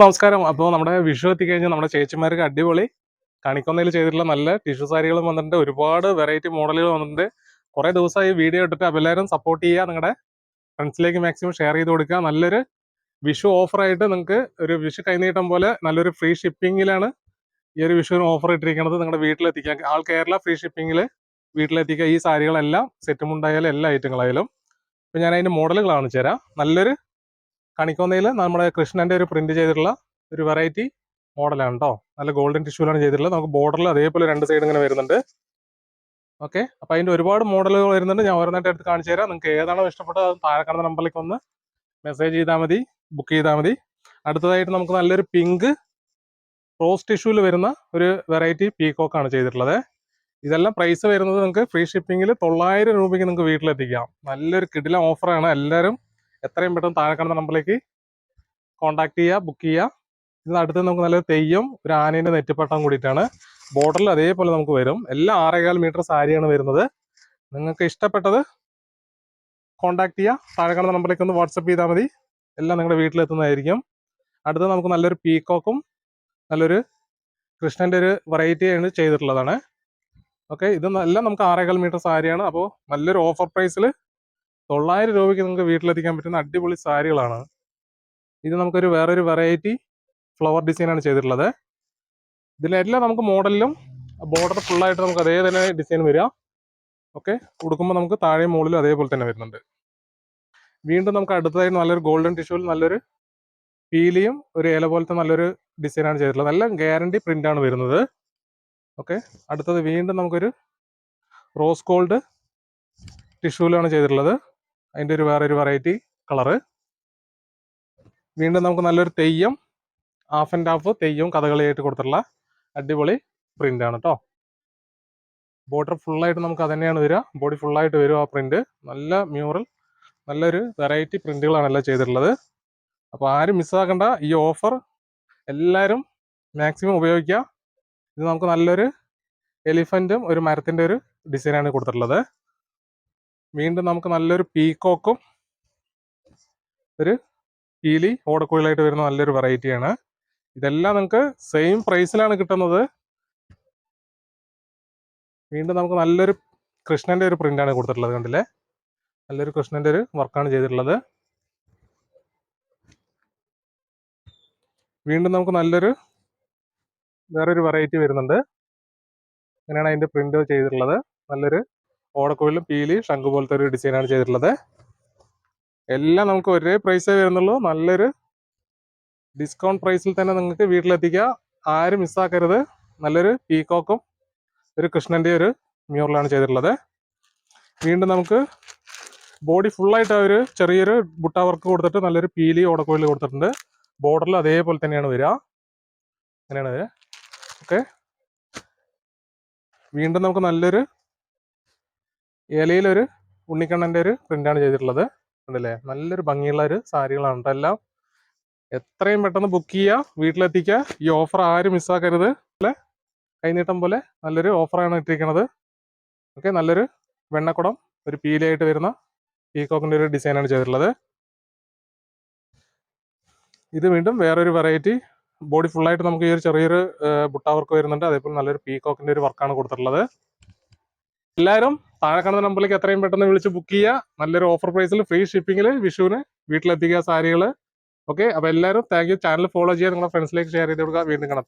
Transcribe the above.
നമസ്കാരം. അപ്പോൾ നമ്മുടെ വിഷു എത്തി എത്തിക്കഴിഞ്ഞാൽ നമ്മുടെ ചേച്ചിമാർക്ക് അടിപൊളി. കണിക്കൊന്നയിൽ ചെയ്തിട്ടുള്ള നല്ല ടിഷ്യൂ സാരികളും വന്നിട്ടുണ്ട്. ഒരുപാട് വെറൈറ്റി മോഡലുകൾ വന്നിട്ടുണ്ട്. കുറേ ദിവസമായി വീഡിയോ ഇട്ടിട്ട് അപ്പോൾ എല്ലാവരും സപ്പോർട്ട് ചെയ്യുക. നിങ്ങളുടെ ഫ്രണ്ട്സിലേക്ക് മാക്സിമം ഷെയർ ചെയ്ത് കൊടുക്കുക. നല്ലൊരു വിഷു ഓഫറായിട്ട് നിങ്ങൾക്ക് ഒരു വിഷു കൈനീട്ടം പോലെ നല്ലൊരു ഫ്രീ ഷിപ്പിങ്ങിലാണ് ഈ ഒരു വിഷുവിന് ഓഫർ ഇട്ടിരിക്കുന്നത്. നിങ്ങളുടെ വീട്ടിലെത്തിക്കാൻ ആൾ കേരള ഫ്രീ ഷിപ്പിങ്ങിൽ വീട്ടിലെത്തിക്കുക ഈ സാരികളെല്ലാം സെറ്റുമുണ്ടായാലും എല്ലാ ഐറ്റങ്ങളായാലും അപ്പോൾ ഞാൻ അതിന്റെ മോഡലുകളാണ് കാണിച്ചു തരാം നല്ലൊരു കണിക്കൊന്നയിൽ നമ്മുടെ കൃഷ്ണന്റെ ഒരു പ്രിന്റ് ചെയ്തിട്ടുള്ള ഒരു വെറൈറ്റി മോഡലാണ് കേട്ടോ നല്ല ഗോൾഡൻ ടിഷ്യൂലാണ് ചെയ്തിട്ടുള്ളത്. നമുക്ക് ബോർഡറിൽ അതേപോലെ രണ്ട് സൈഡ് ഇങ്ങനെ വരുന്നുണ്ട്. ഓക്കെ അപ്പൊ അതിന്റെ ഒരുപാട് മോഡലുകൾ വരുന്നുണ്ട്. ഞാൻ ഓരോന്നായിട്ട് എടുത്ത് കാണിച്ചു തരാം. നിങ്ങൾക്ക് ഏതാണോ ഇഷ്ടപ്പെട്ടത് അത് താഴെ നമ്പറിലേക്ക് ഒന്ന് മെസ്സേജ് ചെയ്താൽ മതി ബുക്ക് ചെയ്താൽ മതി. അടുത്തതായിട്ട് നമുക്ക് നല്ലൊരു പിങ്ക് റോസ് ടിഷ്യൂവിൽ വരുന്ന ഒരു വെറൈറ്റി പീകോക്കാണ് ചെയ്തിട്ടുള്ളത്. ഇതെല്ലാം പ്രൈസ് വരുന്നത് നിങ്ങൾക്ക് ഫ്രീ ഷിപ്പിങ്ങിൽ തൊള്ളായിരം രൂപയ്ക്ക് നിങ്ങൾക്ക് വീട്ടിലെത്തിക്കാം. നല്ലൊരു കിടില ഓഫറാണ് എല്ലാവരും എത്രയും പെട്ടെന്ന് താഴെ കാണുന്ന നമ്പറിലേക്ക് കോൺടാക്ട് ചെയ്യുക ബുക്ക് ചെയ്യുക. ഇതിന് അടുത്ത് നമുക്ക് നല്ല തെയ്യം ഒരു ആനേന്റെ നെറ്റിപ്പട്ടം കൂടിയിട്ടാണ്. ബോർഡറിൽ അതേപോലെ നമുക്ക് വരും. എല്ലാം ആറേകാൽ മീറ്റർ സാരിയാണ് വരുന്നത്. നിങ്ങൾക്ക് ഇഷ്ടപ്പെട്ടത് കോൺടാക്ട് ചെയ്യുക. താഴെ കാണുന്ന നമ്പറിലേക്ക് ഒന്ന് വാട്സപ്പ് ചെയ്താൽ മതി. എല്ലാം നിങ്ങളുടെ വീട്ടിലെത്തുന്നതായിരിക്കും അടുത്ത് നമുക്ക് നല്ലൊരു പീക്കോക്കും നല്ലൊരു കൃഷ്ണന്റെ ഒരു വെറൈറ്റി ആണ് ചെയ്തിട്ടുള്ളതാണ്. ഓക്കെ ഇത് എല്ലാം നമുക്ക് ആറേകാൽ മീറ്റർ സാരിയാണ്. അപ്പോൾ നല്ലൊരു ഓഫർ പ്രൈസിൽ തൊള്ളായിരം രൂപയ്ക്ക് നിങ്ങൾക്ക് വീട്ടിലെത്തിക്കാൻ പറ്റുന്ന അടിപൊളി സാരികളാണ്. ഇത് നമുക്കൊരു വേറൊരു വെറൈറ്റി ഫ്ലവർ ഡിസൈനാണ് ചെയ്തിട്ടുള്ളത്. ഇതിലെല്ലാം നമുക്ക് മോഡലിലും ബോർഡർ ഫുള്ളായിട്ട് നമുക്ക് അതേ തന്നെ ഡിസൈൻ വരിക. ഓക്കെ കൊടുക്കുമ്പോൾ നമുക്ക് താഴെ മുകളിലും അതേപോലെ തന്നെ വരുന്നുണ്ട്. വീണ്ടും നമുക്ക് അടുത്തതായി നല്ലൊരു ഗോൾഡൻ ടിഷ്യൂവിൽ നല്ലൊരു പീലിയും ഒരു ഇല പോലത്തെ നല്ലൊരു ഡിസൈനാണ് ചെയ്തിട്ടുള്ളത്. നല്ല ഗ്യാരണ്ടി പ്രിന്റ് ആണ് വരുന്നത്. ഓക്കെ അടുത്തത് വീണ്ടും നമുക്കൊരു റോസ് ഗോൾഡ് ടിഷ്യൂലാണ് ചെയ്തിട്ടുള്ളത്. അതിന്റെ ഒരു വേറൊരു വെറൈറ്റി കളറ് വീണ്ടും നമുക്ക് നല്ലൊരു തെയ്യം ഹാഫ് ആൻഡ് ഹാഫ് തെയ്യവും കഥകളിയായിട്ട് കൊടുത്തിട്ടുള്ള അടിപൊളി പ്രിന്റ് ആണ് കേട്ടോ ബോർഡർ ഫുള്ളായിട്ട് നമുക്ക് അത് തന്നെയാണ് വരിക. ബോഡി ഫുള്ളായിട്ട് വരും ആ പ്രിന്റ് നല്ല മ്യൂറൽ നല്ലൊരു വെറൈറ്റി പ്രിന്റുകളാണ് എല്ലാം ചെയ്തിട്ടുള്ളത്. അപ്പോൾ ആരും മിസ്സാക്കണ്ട ഈ ഓഫർ എല്ലാവരും മാക്സിമം ഉപയോഗിക്കുക. ഇത് നമുക്ക് നല്ലൊരു എലിഫന്റും ഒരു മരത്തിന്റെ ഒരു ഡിസൈനാണ് കൊടുത്തിട്ടുള്ളത്. വീണ്ടും നമുക്ക് നല്ലൊരു പീക്കോക്കും ഒരു കീലി ഓടക്കുഴലായിട്ട് വരുന്ന നല്ലൊരു വെറൈറ്റിയാണ് ഇതെല്ലാം നിങ്ങൾക്ക് സെയിം പ്രൈസിലാണ് കിട്ടുന്നത്. വീണ്ടും നമുക്ക് നല്ലൊരു കൃഷ്ണന്റെ ഒരു പ്രിന്റാണ് കൊടുത്തിട്ടുള്ളത് കണ്ടില്ലേ? നല്ലൊരു കൃഷ്ണന്റെ ഒരു വർക്കാണ് ചെയ്തിട്ടുള്ളത്. വീണ്ടും നമുക്ക് നല്ലൊരു വേറൊരു വെറൈറ്റി വരുന്നുണ്ട്. അങ്ങനെയാണ് അതിന്റെ പ്രിന്റ് ചെയ്തിട്ടുള്ളത്. നല്ലൊരു ഓടക്കുഴലും പീലി ശംഖു പോലത്തെ ഒരു ഡിസൈനാണ് ചെയ്തിട്ടുള്ളത്. എല്ലാം നമുക്ക് ഒരേ പ്രൈസേ വരുന്നുള്ളൂ. നല്ലൊരു ഡിസ്കൗണ്ട് പ്രൈസിൽ തന്നെ നിങ്ങൾക്ക് വീട്ടിലെത്തിക്കുക ആരും മിസ്സാക്കരുത് നല്ലൊരു പീകോക്കും ഒരു കൃഷ്ണന്റെ ഒരു മ്യൂറലാണ് ചെയ്തിട്ടുള്ളത്. വീണ്ടും നമുക്ക് ബോഡി ഫുള്ളായിട്ട് അവർ ചെറിയൊരു ബുട്ട വർക്ക് കൊടുത്തിട്ട് നല്ലൊരു പീലി ഓടക്കോയിൽ കൊടുത്തിട്ടുണ്ട്. ബോർഡറിൽ അതേപോലെ തന്നെയാണ് വരിക. അങ്ങനെയാണ് വരിക. ഓക്കെ വീണ്ടും നമുക്ക് നല്ലൊരു ഇലയിലൊരു ഉണ്ണിക്കണ്ണന്റെ ഒരു പ്രിന്റാണ് ചെയ്തിട്ടുള്ളത്. ഉണ്ടല്ലേ നല്ലൊരു ഭംഗിയുള്ള ഒരു സാരികളാണ് എല്ലാം. എത്രയും പെട്ടെന്ന് ബുക്ക് ചെയ്യുക വീട്ടിലെത്തിക്കുക ഈ ഓഫർ ആരും മിസ്സാക്കരുത് അല്ലേ കൈനീട്ടം പോലെ നല്ലൊരു ഓഫറാണ് ഇട്ടിരിക്കുന്നത് ഓക്കെ നല്ലൊരു വെണ്ണക്കുടം ഒരു പീലയായിട്ട് വരുന്ന പീകോക്കിന്റെ ഒരു ഡിസൈനാണ് ചെയ്തിട്ടുള്ളത്. ഇത് വീണ്ടും വേറൊരു വെറൈറ്റി ബോഡി ഫുള്ളായിട്ട് നമുക്ക് ഈ ഒരു ചെറിയൊരു ബുട്ട വർക്ക് വരുന്നുണ്ട്. അതേപോലെ നല്ലൊരു പീകോക്കിന്റെ ഒരു വർക്കാണ് കൊടുത്തിട്ടുള്ളത്. എല്ലാവരും താഴെ കാണുന്ന നമ്പറിലേക്ക് എത്രയും പെട്ടെന്ന് വിളിച്ച് ബുക്ക് ചെയ്യുക നല്ലൊരു ഓഫർ പ്രൈസിൽ ഫ്രീ ഷിപ്പിംഗിൽ വിഷുവിന് വീട്ടിലെത്തിക്കുക സാരികൾ ഓക്കെ അപ്പോൾ എല്ലാവരും താങ്ക് യു ചാനൽ ഫോളോ ചെയ്യുക നിങ്ങളുടെ ഫ്രണ്ട്സിലേക്ക് ഷെയർ ചെയ്ത് കൊടുക്കുക. വീണ്ടും കാണാം.